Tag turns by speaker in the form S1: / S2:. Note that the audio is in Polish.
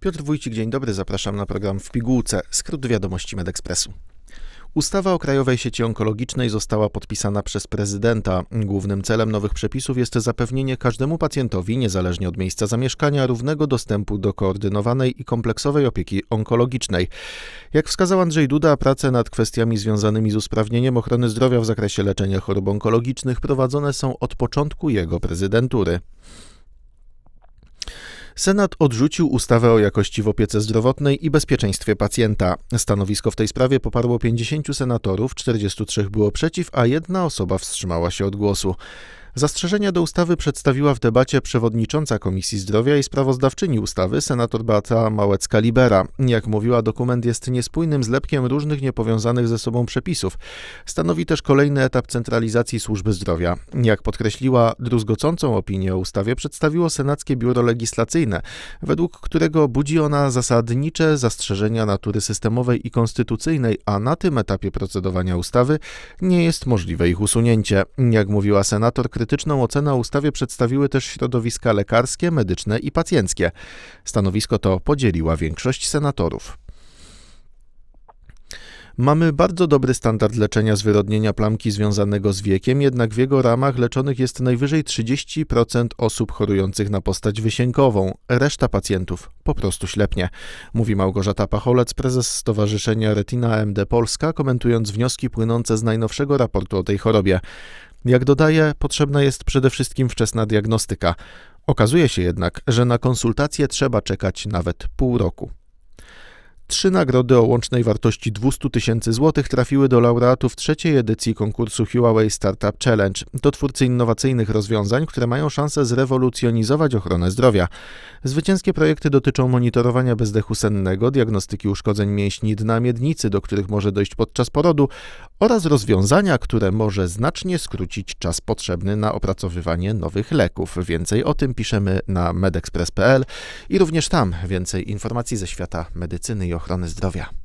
S1: Piotr Wójcik, dzień dobry, zapraszam na program w pigułce, skrót wiadomości Medekspresu. Ustawa o Krajowej Sieci Onkologicznej została podpisana przez prezydenta. Głównym celem nowych przepisów jest zapewnienie każdemu pacjentowi, niezależnie od miejsca zamieszkania, równego dostępu do koordynowanej i kompleksowej opieki onkologicznej. Jak wskazał Andrzej Duda, prace nad kwestiami związanymi z usprawnieniem ochrony zdrowia w zakresie leczenia chorób onkologicznych prowadzone są od początku jego prezydentury. Senat odrzucił ustawę o jakości w opiece zdrowotnej i bezpieczeństwie pacjenta. Stanowisko w tej sprawie poparło 50 senatorów, 43 było przeciw, a jedna osoba wstrzymała się od głosu. Zastrzeżenia do ustawy przedstawiła w debacie przewodnicząca Komisji Zdrowia i sprawozdawczyni ustawy, senator Beata Małecka-Libera. Jak mówiła, dokument jest niespójnym zlepkiem różnych niepowiązanych ze sobą przepisów. Stanowi też kolejny etap centralizacji służby zdrowia. Jak podkreśliła, druzgocącą opinię o ustawie przedstawiło Senackie Biuro Legislacyjne, według którego budzi ona zasadnicze zastrzeżenia natury systemowej i konstytucyjnej, a na tym etapie procedowania ustawy nie jest możliwe ich usunięcie. Jak mówiła senator, krytyczną ocenę ustawie przedstawiły też środowiska lekarskie, medyczne i pacjenckie. Stanowisko to podzieliła większość senatorów. Mamy bardzo dobry standard leczenia zwyrodnienia plamki związanego z wiekiem, jednak w jego ramach leczonych jest najwyżej 30% osób chorujących na postać wysiękową. Reszta pacjentów po prostu ślepnie, mówi Małgorzata Pacholec, prezes Stowarzyszenia Retina MD Polska, komentując wnioski płynące z najnowszego raportu o tej chorobie. Jak dodaje, potrzebna jest przede wszystkim wczesna diagnostyka. Okazuje się jednak, że na konsultacje trzeba czekać nawet pół roku. Trzy nagrody o łącznej wartości 200 tysięcy złotych trafiły do laureatów trzeciej edycji konkursu Huawei Startup Challenge. To twórcy innowacyjnych rozwiązań, które mają szansę zrewolucjonizować ochronę zdrowia. Zwycięskie projekty dotyczą monitorowania bezdechu sennego, diagnostyki uszkodzeń mięśni dna miednicy, do których może dojść podczas porodu, oraz rozwiązania, które może znacznie skrócić czas potrzebny na opracowywanie nowych leków. Więcej o tym piszemy na medexpress.pl i również tam więcej informacji ze świata medycyny i ochrony zdrowia.